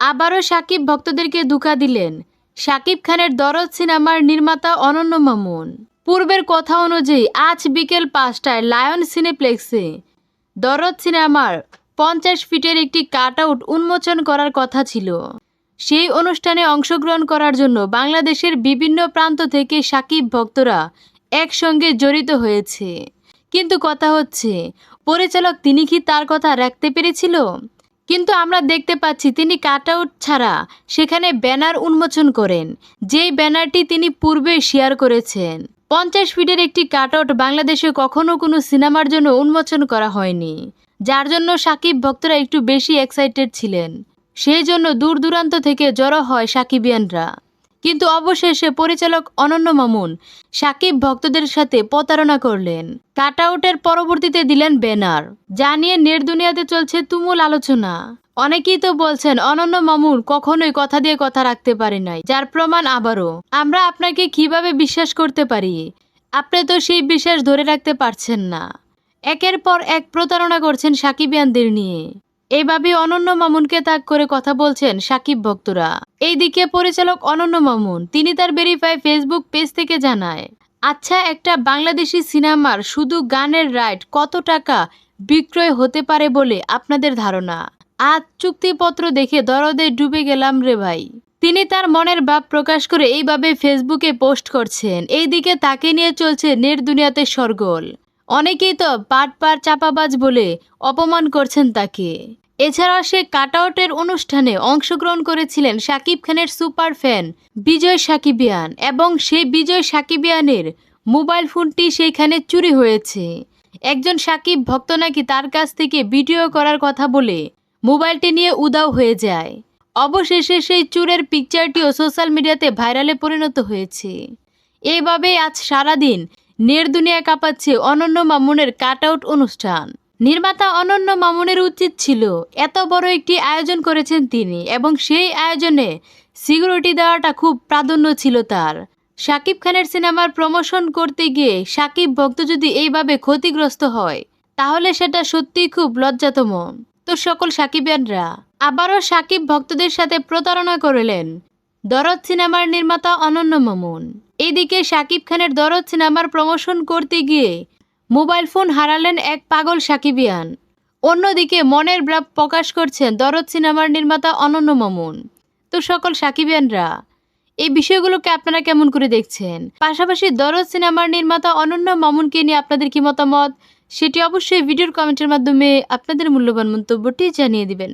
আবারও সাকিব ভক্তদেরকে দুকা দিলেন। সাকিব খানের দরদ সিনেমার নির্মাতা অনন্য মামুন। পূর্বের কথা অনুযায়ী আজ বিকেল পাঁচটায় লায়ন সিনেপ্লেক্সে দরদ সিনেমার পঞ্চাশ ফিটের একটি কাট আউট উন্মোচন করার কথা ছিল। সেই অনুষ্ঠানে অংশগ্রহণ করার জন্য বাংলাদেশের বিভিন্ন প্রান্ত থেকে সাকিব ভক্তরা একসঙ্গে জড়িত হয়েছে। কিন্তু কথা হচ্ছে, পরিচালক তিনি কি তার কথা রাখতে পেরেছিল? কিন্তু আমরা দেখতে পাচ্ছি তিনি কাট আউট ছাড়া সেখানে ব্যানার উন্মোচন করেন, যেই ব্যানারটি তিনি পূর্বে শেয়ার করেছেন। পঞ্চাশ ফিটের একটি কাট আউট বাংলাদেশে কখনো কোনো সিনেমার জন্য উন্মোচন করা হয়নি, যার জন্য সাকিব ভক্তরা একটু বেশি এক্সাইটেড ছিলেন। সেই জন্য দূর দূরান্ত থেকে জড়ো হয় সাকিবিয়ানরা। কিন্তু অবশেষে পরিচালক অনন্য মামুন সাকিব ভক্তদের সাথে প্রতারণা করলেন। কাট আউটের পরবর্তীতে দিলেন ব্যানার, যা নিয়ে নেট দুনিয়াতে চলছে তুমুল আলোচনা। অনেকেই তো বলছেন, অনন্য মামুন কখনোই কথা দিয়ে কথা রাখতে পারে নাই, যার প্রমাণ আবারও। আমরা আপনাকে কীভাবে বিশ্বাস করতে পারি? আপনি তো সেই বিশ্বাস ধরে রাখতে পারছেন না। একের পর এক প্রতারণা করছেন সাকিবিয়ানদের নিয়ে। এইভাবে অনন্য মামুনকে তাক করে কথা বলছেন সাকিব ভক্তরা। এইদিকে পরিচালক অনন্য মামুন, তিনি তার ভেরিফাই ফেসবুক পেজ থেকে জানায় আচ্ছা একটা বাংলাদেশি সিনেমার শুধু গানের রাইট কত টাকা বিক্রয় হতে পারে বলে আপনাদের ধারণা? আজ চুক্তিপত্র দেখে দরদে ডুবে গেলাম রে ভাই। তিনি তার মনের ভাব প্রকাশ করে এইভাবে ফেসবুকে পোস্ট করছেন। এইদিকে তাকে নিয়ে চলছে নেট দুনিয়াতে সরগোল। অনেকেই তো পাট পার চাপাবাজ বলে অপমান করছেন তাকে। এছাড়া সে কাটআউটের অনুষ্ঠানে অংশগ্রহণ করেছিলেন সাকিব খানের সুপার ফ্যান বিজয় সাকিবিয়ান এবং সেই বিজয় সাকিবিয়ানের মোবাইল ফোনটি সেইখানে চুরি হয়েছে। একজন সাকিব ভক্ত নাকি তার কাছ থেকে ভিডিও করার কথা বলে মোবাইলটি নিয়ে উদাও হয়ে যায়। অবশেষে সেই চুরের পিকচারটিও সোশ্যাল মিডিয়াতে ভাইরালে পরিণত হয়েছে। এইভাবে আজ সারাদিন নেট দুনিয়া কাঁপাচ্ছে অনন্য মামুনের কাট আউট অনুষ্ঠান। নির্মাতা অনন্য মামুনের উচিত ছিল এত বড় একটি আয়োজন করেছেন তিনি এবং সেই আয়োজনে সিকিউরিটি দেওয়াটা খুব প্রাধান্য ছিল তার। শাকিব খানের সিনেমার প্রমোশন করতে গিয়ে শাকিব ভক্ত যদি এইভাবে ক্ষতিগ্রস্ত হয়, তাহলে সেটা সত্যিই খুব লজ্জাতম তো সকল সাকিবিয়ানরা আবারও সাকিব ভক্তদের সাথে প্রতারণা করলেন। দরদ সিনেমার নির্মাতা অনন্য মামুন। এদিকে শাকিব খানের দরদ সিনেমার প্রমোশন করতে গিয়ে মোবাইল ফোন হারালেন এক পাগল সাকিবিয়ান। অন্যদিকে মনের ভাব প্রকাশ করছেন দরদ সিনেমার নির্মাতা অনন্য মামুন। তো সকল সাকিবিয়ানরা, এই বিষয়গুলোকে আপনারা কেমন করে দেখছেন? পাশাপাশি দরদ সিনেমার নির্মাতা অনন্য মামুনকে নিয়ে আপনাদের কি মতামত? সেটি অবশ্যই ভিডিওর কমেন্টের মাধ্যমে আপনাদের মূল্যবান মন্তব্যটি জানিয়ে দিবেন।